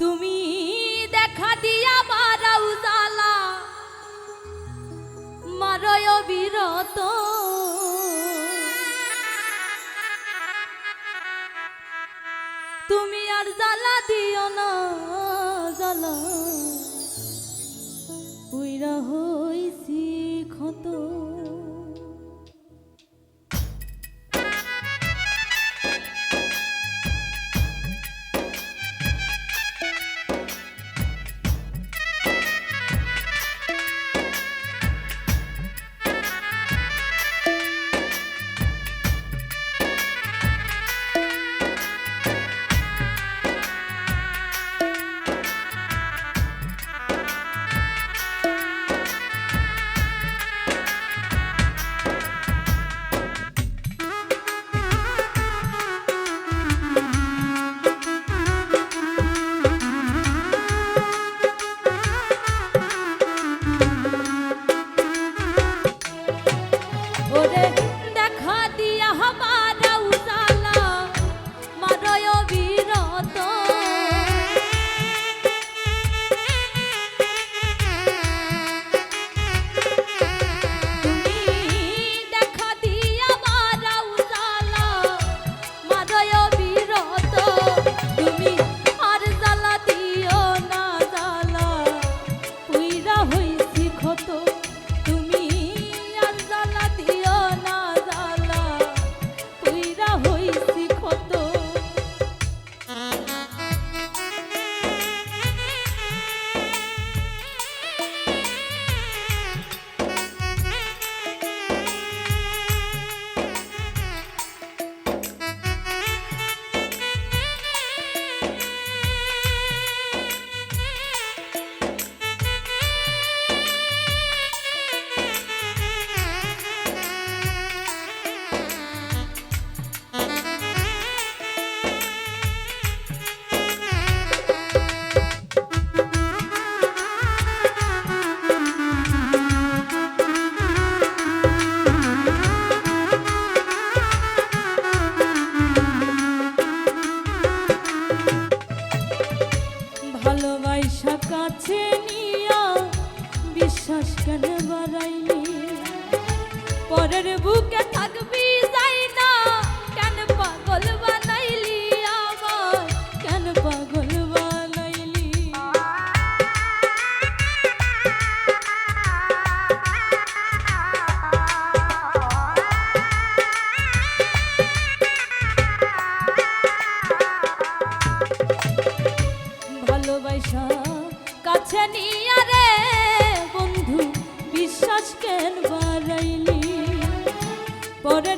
তুমি দেখা দিয়া মারাও জালা মারয় বিরত। তুমি আর জ্বালা দিও না, জ্বালা। উইরা হইছি ক্ষত। বিশ্বাস কেন বাড়াইনি? পরের বুকে Por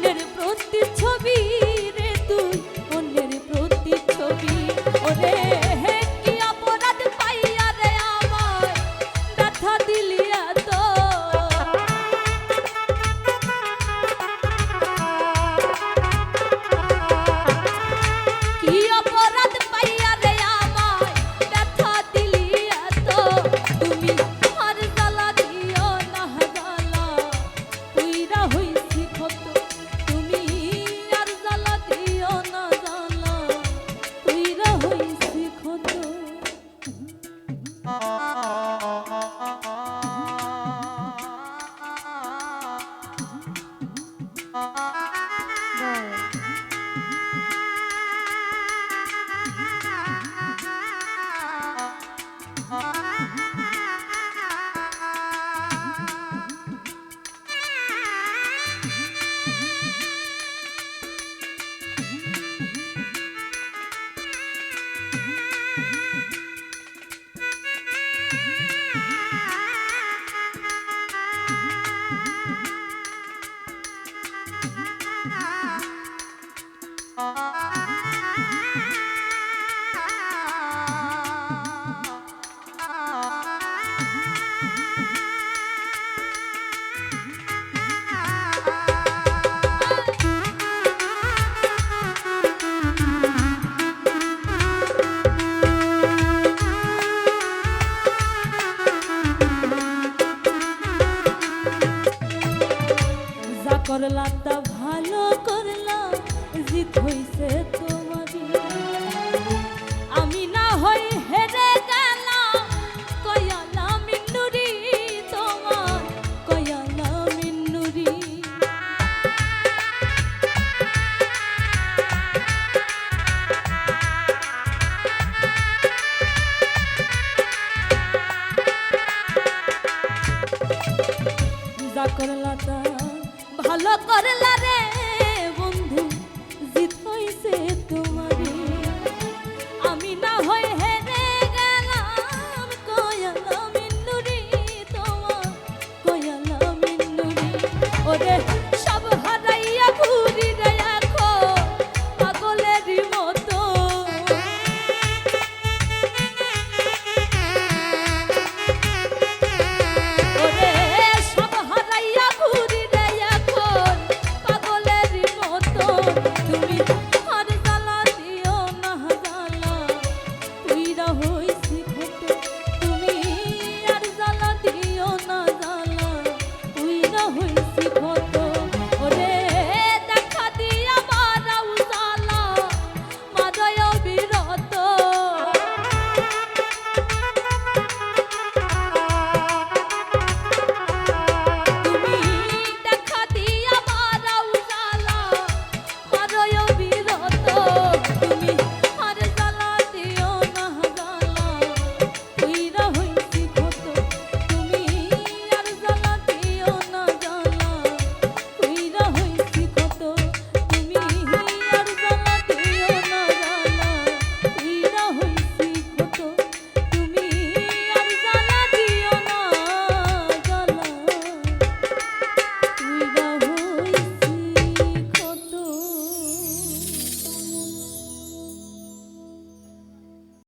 অন্যের প্রতিচ্ছবি। রে Mm-hmm. করলা ভালো করলা